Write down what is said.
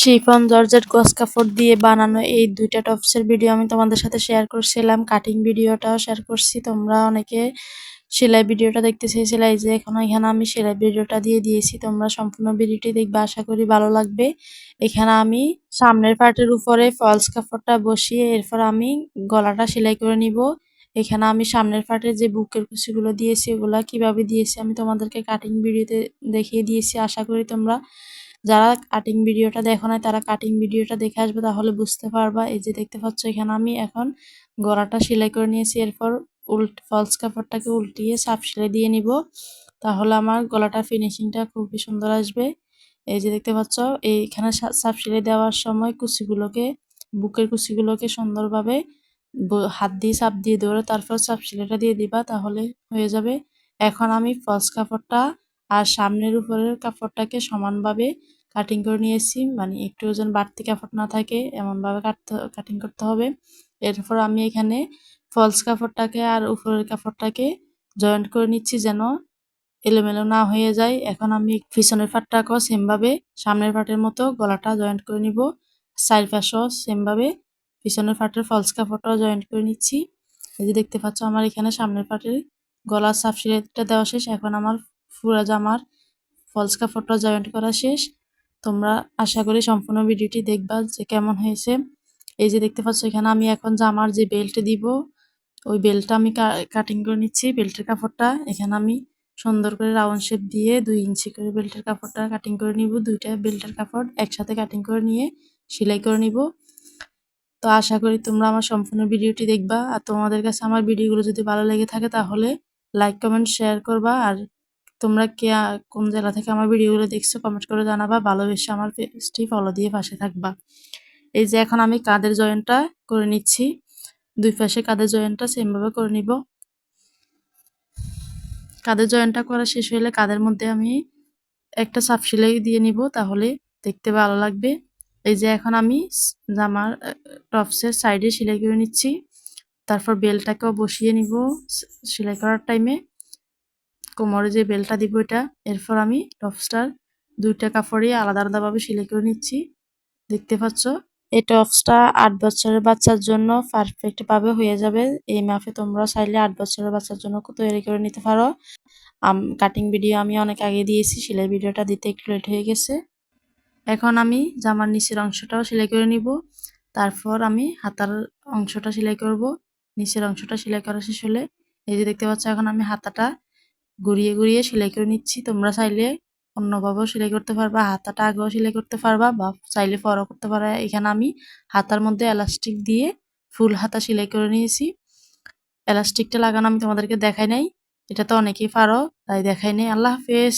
Chiffon, georgette গস কাপড় দিয়ে বানানো এই দুইটা টপসের ভিডিও আমি তোমাদের সাথে শেয়ার করছিলাম। কাটিং ভিডিওটাও শেয়ার করছি। তোমরা অনেকে সেলাই ভিডিওটা দেখতে চেয়েছিলে এই যে এখন এখানে আমি সেলাই ভিডিওটা দিয়ে দিয়েছি। তোমরা সম্পূর্ণ ভিডিওটি দেখবে, আশা করি ভালো লাগবে। এখানে আমি সামনের পার্টের উপরে ফলস কাপড়টা বসিয়ে এরপর আমি গলাটা সেলাই করে নিব। এখানে আমি সামনের পার্টের যে বুকের কুচিগুলো দিয়েছি, ওগুলা কীভাবে দিয়েছি আমি তোমাদেরকে কাটিং ভিডিওতে দেখিয়ে দিয়েছি। আশা করি তোমরা যারা কাটিং ভিডিওটা দেখো নাই, তারা কাটিং ভিডিওটা দেখে আসবে, তাহলে বুঝতে পারবা। এই যে দেখতে পাচ্ছ, এখানে আমি এখন গলাটা সেলাই করে নিয়েছি, এরপর উল্ট ফলস কাপড়টাকে উল্টিয়ে সাপ সেলাই দিয়ে নিব। তাহলে আমার গলাটা ফিনিশিংটা খুবই সুন্দর আসবে। এই যে দেখতে পাচ্ছ, এইখানে সাপ সেলাই দেওয়ার সময় কুচিগুলোকে বুকের কুচিগুলোকে সুন্দরভাবে হাত দিয়ে চাপ দিয়ে ধরে তারপর চাপ সেলাইটা দিয়ে দিবা, তাহলে হয়ে যাবে। এখন আমি ফলস কাপড়টা আর সামনের উপরের কাপড়টাকে সমানভাবে কাটিং করে নিয়েছি। মানে একটু ওজন বাড়তি কাপড় না থাকে, এমনভাবে কাটতে কাটিং করতে হবে। এরপর আমি এখানে ফলস কাপড়টাকে আর উপরের কাপড়টাকে জয়েন্ট করে নিচ্ছি যেন এলোমেলো না হয়ে যায়। এখন আমি পিছনের পাটটাকেও সেমভাবে সামনের পাটের মতো গলাটা জয়েন্ট করে নিব। সাইড পাশও সেমভাবে পিছনের পাটের ফলস কাপড়টাও জয়েন্ট করে নিচ্ছি। এই যে দেখতে পাচ্ছ আমার এখানে সামনের পাটের গলার সাফ সিলাইটা দেওয়া শেষ। এখন আমার ফুরা জামার ফলস কাপড়টা জয়েন্ট করা শেষ। তোমরা আশা করি সম্পূর্ণ ভিডিওটি দেখবা যে কেমন হয়েছে। এই যে দেখতে পাচ্ছ এখানে আমি এখন জামার যে বেল্ট দিব, ওই বেল্টটা আমি কাটিং করে নিচ্ছি বেল্টের কাপড়টা এখানে আমি সুন্দর করে রাউন্ড শেপ দিয়ে দুই ইঞ্চি করে বেল্টের কাপড়টা কাটিং করে নিব। দুইটা বেল্টের কাপড় একসাথে কাটিং করে নিয়ে সেলাই করে নিব। তো আশা করি তোমরা আমার সম্পূর্ণ ভিডিওটি দেখবা। আর তোমাদের কাছে আমার ভিডিওগুলো যদি ভালো লেগে থাকে তাহলে লাইক কমেন্ট শেয়ার করবা। আর তোমরা কে, কোন জেলা থেকে আমার ভিডিওগুলো দেখছ কমেন্ট করে জানাবা। ভালোবেসে আমার পেজটি ফলো দিয়ে পাশে থাকবা। এই যে এখন আমি কাদের জয়েন্টটা করে নিচ্ছি। দুই পাশে কাদের জয়েন্টটা সেমভাবে করে নিব। কাদের জয়েন্টটা করা শেষ হলে কাদের মধ্যে আমি একটা সাপ সেলাই দিয়ে নিব, তাহলে দেখতে ভালো লাগবে। এই যে এখন আমি জামার টপসের সাইডে সেলাই করে নিচ্ছি। তারপর বেলটাকেও বসিয়ে নিব সেলাই করার টাইমে কোমরে যে বেলটা দিব এটা, এরপর আমি টপসটার দুইটা কাপড়ে আলাদা আলাদাভাবে সেলাই করে নিচ্ছি। দেখতে পাচ্ছ? এই টপসটা আট বছরের বাচ্চার জন্য পারফেক্ট ভাবে হয়ে যাবে। এই মাফে তোমরা চাইলে আট বছরের বাচ্চার জন্য তৈরি করে নিতে পারো। কাটিং ভিডিও আমি অনেক আগে দিয়েছি, সেলাই ভিডিওটা দিতে একটু লেট হয়ে গেছে। এখন আমি জামার নিচের অংশটাও সেলাই করে নিব। তারপর আমি হাতার অংশটা সেলাই করব। নিচের অংশটা সেলাই করা শেষ হলে এই যে দেখতে পাচ্ছ, এখন আমি হাতাটা ঘুরিয়ে ঘুরিয়ে সেলাই করে নিচ্ছি। তোমরা চাইলে অন্যভাবেও সেলাই করতে পারবা, হাতাটা আগেও সেলাই করতে পারবা বা চাইলে পরও করতে পারবা। এখানে আমি হাতার মধ্যে এলাস্টিক দিয়ে ফুল হাতা সেলাই করে নিয়েছি। এলাস্টিকটা লাগানো আমি তোমাদেরকে দেখাই নাই, এটা তো অনেকেই পারো, তাই দেখাই নেই। আল্লাহ হাফেজ।